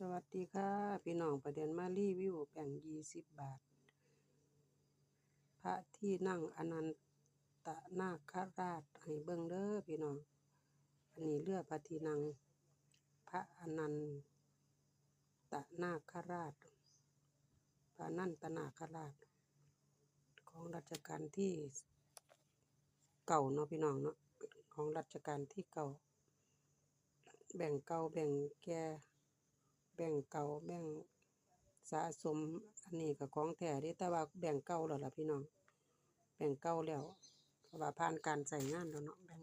สวัสดีค่ะ พี่น้องประเด็นมารีวิวแบ่งยี่สิบบาท พระที่นั่งอนันตนาคราชให้เบิ่งเด้อพี่น้อง อันนี้เรือพระที่นั่งพระอนันตนาคราช พระนันตนาคราช ของรัชกาลที่เก่าเนาะพี่น้องเนาะของรัชกาลที่เก่า แบ่งเก่าแบ่งแก่ แบ่งเก่าแบ่งสะสม อันนี้ก็ของแท้ด้แต่ว่าแบ่งเก่าแล้วล่ะพี่น้อง แบ่งเก่าแล้วเพราะว่าผ่านการใช้งานแล้วเนาะแบ่ง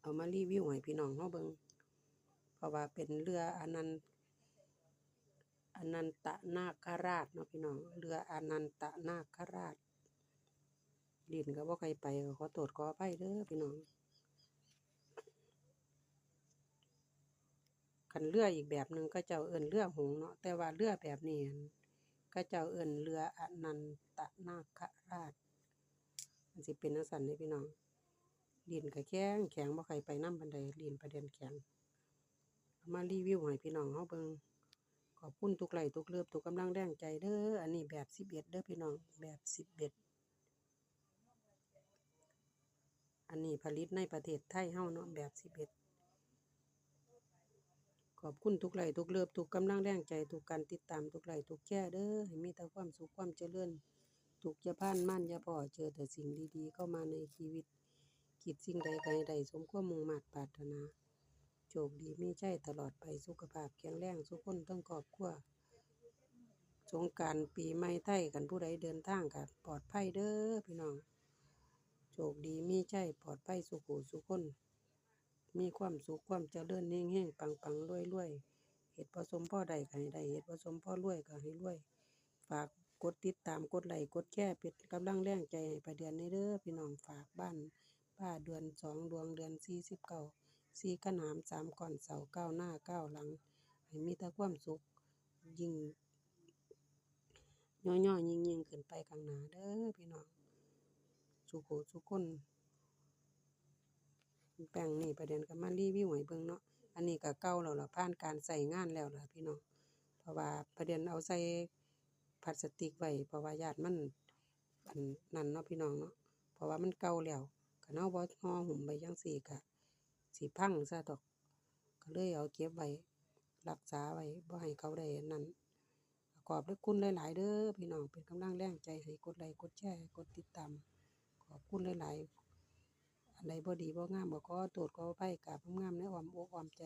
เอามารีวิวให้พี่น้องเฮาเบิงเพราะว่าเป็นเรืออนันต์อนันตนาคราชเนาะพี่น้อง เรืออนันตนาคราชดินก็บ่ใครไปขอโทษขออภัยเด้อพี่น้อง คันเรืออีกแบบหนึ่งก็เจ้าเอินเรือหงเนาะแต่ว่าเรือแบบนี้ก็เจ้าเอินเรืออนันตนาคราชมันสิเป็นจั่งซั้นเด้พี่น้องลิ้นก็แข็งแข็งบ่ค่อยไปนำปานใดลิ้นประเด็นแข็งมารีวิวให้พี่น้องเฮาเบิ่งขอบคุณทุกไหลทุกเลิฟทุกกำลังแรงใจเด้ออันนี้แบบ11เอ็ดเด้อพี่น้องแบบ11อันนี้ผลิตในประเทศไทยเฮาเนาะแบบ11 ขอบคุณทุกไลค์ทุกเลิฟทุกกำลังแรงใจทุกการติดตามทุกไลค์ทุกแชร์เด้อให้มีแต่ความสุขความเจริญทุกยาพานมั่นย่าพอเจอแต่สิ่งดีๆเข้ามาในชีวิตคิดสิ่งใดก็ใดสมความมุ่งมั่นปรารถนาโชคดีมีชัยตลอดไปสุขภาพแข็งแรงทุกคนทั้งครอบครัวสงกานต์ปีใหม่ไทยกันผู้ใดเดินทางก็ปลอดภัยเด้อพี่น้องโชคดีมีชัยปลอดภัยสุขุสุขคน มีความสุขความเจริญเฮงๆปังๆรวยๆเฮ็ดบ่สมพ่อได้ก็ให้ได้เฮ็ดบ่สมพ่อรวยก็ให้รวย ฝากกดติดตามกดไลค์กดแชร์เป็นกำลังแรงใจให้ประเดือนในเด้อพี่น้องฝากบ้านป้าเดือนสองดวงเดือนสี่สิบเก้าสี่ขนามสามก่อนเสาเก้าหน้าเก้าหลัง ให้มีแต่ความสุขยิ่งย่อๆยิ่งๆ ขึ้นไปข้างหน้าเด้อพี่น้องสุขสุขคน แป้งนี่ประเด็นก็มารีวิวให้เบิ่งเนาะอันนี้ก็เก่าแล้วล่ะผ่านการใช้งานแล้วล่ะพี่น้องเพราะว่าประเด็นเอาใส่พลาสติกไว้เพราะว่าญาติมันอันนั้นเนาะพี่น้องเนาะเพราะว่ามันเก่าแล้วคันเราบ่ห่อหุ้มไว้จั่งซี้ก็สิพังซะดอก ก็เลยเอาเก็บไว้รักษาไว้บ่ให้เขาได้อันนั้นขอบพระคุณหลาย ๆ เด้อพี่น้องเป็นกำลังแรงใจให้กดไลค์กดแชร์กดติดตามขอบคุณหลาย ๆ อันใดบ่ดีบ่งามก็ขอโทษขออภัยกราบงามในอ้อมอกอ้อมใจ